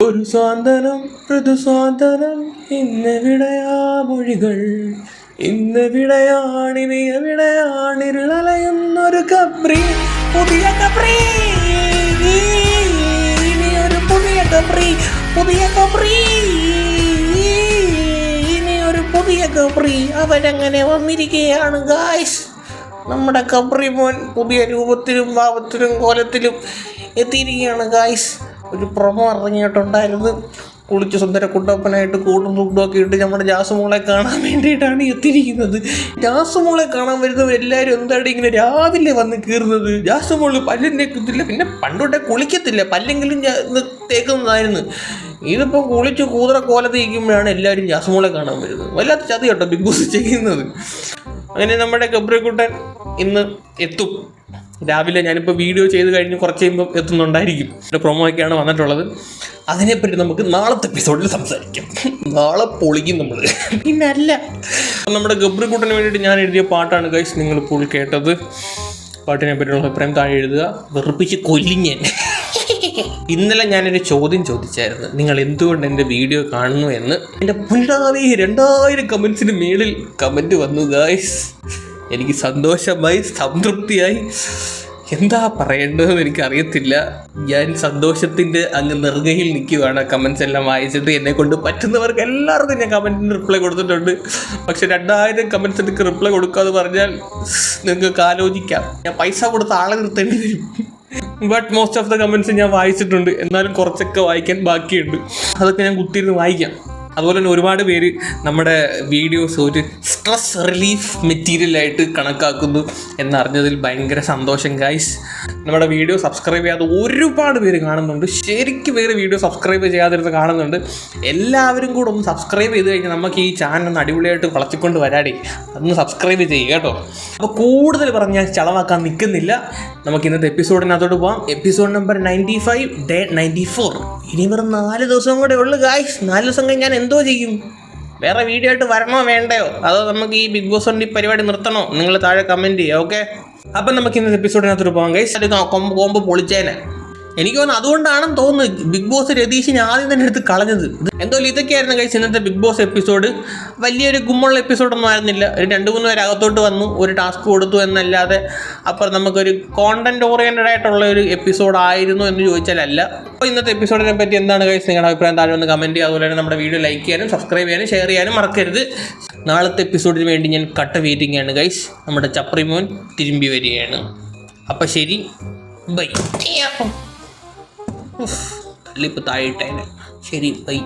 ഒരു സ്വാന്തനം ഇന്ന് ഇന്നെവിടെയാ മൊഴികൾ? ഇന്നെവിടെയാണിനി എവിടെയാണിരുളലയുന്നൊരു കപ്രി? പുതിയ കപ്രി ഇനി ഒരു പുതിയ കപ്രി. പുതിയ കപ്രി ഇനി ഒരു പുതിയ കപ്രി. അവരങ്ങനെ വന്നിരിക്കുകയാണ് ഗായ്സ് നമ്മുടെ കപ്രി മോൻ പുതിയ രൂപത്തിലും ഭാവത്തിലും കോലത്തിലും എത്തിയിരിക്കുകയാണ് ഗായ്സ് ഒരു പ്രൊമോ ഇറങ്ങിയിട്ടുണ്ടായിരുന്നു. കുളിച്ച് സുന്ദര കുട്ടപ്പനായിട്ട് കൂട്ടും ഒക്കെ ഇട്ട് നമ്മുടെ ജാസുമോളെ കാണാൻ വേണ്ടിയിട്ടാണ് എത്തിയിരിക്കുന്നത്. ജാസുമോളെ കാണാൻ വരുന്നവർ എല്ലാവരും എന്താണ് ഇങ്ങനെ രാവിലെ വന്ന് കീറുന്നത്? ജാസുമോൾ പല്ലിന്റെ കുത്തില്ല പിന്നെ പണ്ടോട്ടെ കുളിക്കത്തില്ല പല്ലെങ്കിലും തേക്കുന്നതായിരുന്നു. ഇതിപ്പം കുളിച്ച് കൂതറ കോലത്തേക്കുമ്പോഴാണ് എല്ലാവരും ജാസുമോളെ കാണാൻ വരുന്നത്. വല്ലാത്ത ചതി കേട്ടോ ബിഗ് ബോസ് ചെയ്യുന്നത്. അങ്ങനെ നമ്മുടെ ഗബ്രിക്കുട്ടൻ ഇന്ന് എത്തും. രാവിലെ ഞാനിപ്പോൾ വീഡിയോ ചെയ്ത് കഴിഞ്ഞ് കുറച്ച് കഴിയുമ്പോൾ എത്തുന്നുണ്ടായിരിക്കും. എന്റെ പ്രൊമോ ഒക്കെയാണ് വന്നിട്ടുള്ളത്. അതിനെപ്പറ്റി നമുക്ക് നാളത്തെ എപ്പിസോഡിൽ സംസാരിക്കാം. നാളെ പൊളിക്കും നമ്മൾ പിന്നെ അല്ല. നമ്മുടെ ഗബ്രിക്കുട്ടന് വേണ്ടിയിട്ട് ഞാൻ എഴുതിയ പാട്ടാണ് ഗൈസ് നിങ്ങളിപ്പോൾ കേട്ടത്. പാട്ടിനെ പറ്റിയുള്ള അഭിപ്രായം താഴെ എഴുതുക. വെറുപ്പിച്ച് കൊല്ലിഞ്ഞൻ ഇന്നലെ ഞാനൊരു ചോദ്യം ചോദിച്ചായിരുന്നു. നിങ്ങൾ എന്തുകൊണ്ട് എന്റെ വീഡിയോ കാണുന്നു എന്ന്. എന്റെ പുല്ലാതെ രണ്ടായിരം കമൻസിന് മേളിൽ കമന്റ് വന്നു ഗായ്സ് എനിക്ക് സന്തോഷമായി സംതൃപ്തിയായി. എന്താ പറയേണ്ടതെന്ന് എനിക്കറിയത്തില്ല. ഞാൻ സന്തോഷത്തിന്റെ അങ്ങ് നെറുകയിൽ നിൽക്കുകയാണ് കമൻസ് എല്ലാം വായിച്ചിട്ട് എന്നെ കൊണ്ട് പറ്റുന്നവർക്ക് എല്ലാവർക്കും ഞാൻ കമന്റിന് റിപ്ലൈ കൊടുത്തിട്ടുണ്ട്. പക്ഷെ രണ്ടായിരം കമൻസ് എനിക്ക് റിപ്ലൈ കൊടുക്കാതെ പറഞ്ഞാൽ നിങ്ങൾക്ക് ആലോചിക്കാം. ഞാൻ പൈസ കൊടുത്ത ആളെ നിർത്തേണ്ടി വരും. But most of the comments ഞാൻ വായിച്ചിട്ടുണ്ട്. എന്നാലും കുറച്ചൊക്കെ വായിക്കാൻ ബാക്കിയുണ്ട്. അതൊക്കെ ഞാൻ കുത്തിയിരുന്ന് വായിക്കാം. അതുപോലെ തന്നെ ഒരുപാട് പേര് നമ്മുടെ വീഡിയോസ് ഒരു സ്ട്രെസ് റിലീഫ് മെറ്റീരിയൽ ആയിട്ട് കണക്കാക്കുന്നു എന്നറിഞ്ഞതിൽ ഭയങ്കര സന്തോഷം ഗൈസ് നമ്മുടെ വീഡിയോ സബ്സ്ക്രൈബ് ചെയ്യാതെ ഒരുപാട് പേര് കാണുന്നുണ്ട്. ശരിക്കും പേര് വീഡിയോ സബ്സ്ക്രൈബ് ചെയ്യാതിരുന്ന് കാണുന്നുണ്ട്. എല്ലാവരും കൂടെ ഒന്ന് സബ്സ്ക്രൈബ് ചെയ്ത് കഴിഞ്ഞാൽ നമുക്ക് ഈ ചാനൽ ഒന്ന് അടിപൊളിയായിട്ട് വളച്ചിക്കൊണ്ട് വരാടി. അതൊന്ന് സബ്സ്ക്രൈബ് ചെയ്യുക കേട്ടോ. അപ്പോൾ കൂടുതൽ പറഞ്ഞാൽ ചളവാക്കാൻ നിൽക്കുന്നില്ല. നമുക്ക് ഇന്നത്തെ എപ്പിസോഡിനകത്തോട്ട് പോകാം episode number ninety five day ninety four ഇനി വെറും നാല് ദിവസം കൂടെ ഉള്ളു ഗായ്സ് നാല് ദിവസം കഴിഞ്ഞ് ഞാൻ എന്തോ ചെയ്യും? വേറെ വീഡിയോ ആയിട്ട് വരണോ വേണ്ടയോ? അതോ നമുക്ക് ഈ ബിഗ് ബോസ് കൊണ്ട് പരിപാടി നിർത്തണോ? നിങ്ങൾ താഴെ കമന്റ് ചെയ്യുക ഓക്കെ അപ്പം നമുക്ക് ഇന്നത്തെ എപ്പിസോഡിനകത്തൊരു പോകാം അത് കോമ്പ് കൊമ്പ് പൊളിച്ചേനെ. എനിക്ക് തോന്നുന്നു അതുകൊണ്ടാണെന്ന് തോന്നുന്നു ബിഗ് ബോസ് രതീഷിനെ ആദ്യം തന്നെ എടുത്ത് കളഞ്ഞത്. എന്തോ ഇതൊക്കെയായിരുന്നു കഴിച്ച് ഇന്നത്തെ ബിഗ് ബോസ് എപ്പിസോഡ് വലിയൊരു ഗുമ്മുള്ള എപ്പിസോഡൊന്നും ആയിരുന്നില്ല. ഒരു രണ്ട് മൂന്ന് പേര് അകത്തോട്ട് വന്നു ഒരു ടാസ്ക് കൊടുത്തു എന്നല്ലാതെ അപ്പുറം നമുക്കൊരു കോണ്ടന്റ് ഓറിയന്റഡ് ആയിട്ടുള്ള ഒരു എപ്പിസോഡ് ആയിരുന്നു എന്ന് ചോദിച്ചാലല്ല. അപ്പോൾ ഇന്നത്തെ എപ്പിസോഡിനെ പറ്റി എന്താണ് കഴിച്ച് നിങ്ങളുടെ അഭിപ്രായം? താഴെ ഒന്ന് കമന്റ് ചെയ്യുക. അതുപോലെ തന്നെ നമ്മുടെ വീഡിയോ ലൈക്ക് ചെയ്യാനും സബ്സ്ക്രൈബ് ചെയ്യാനും ഷെയർ ചെയ്യാനും മറക്കരുത്. നാളത്തെ എപ്പിസോഡിന് വേണ്ടി ഞാൻ കട്ട വെയിറ്റിംഗ് ആണ് ഗൈസ് നമ്മുടെ ചപ്രിമോൻ തിരുമ്പി വരികയാണ്. അപ്പോൾ ശരി. ബൈ കല്ലിപ്പ് താഴെ ഇട്ടേനെ ശരി ബൈ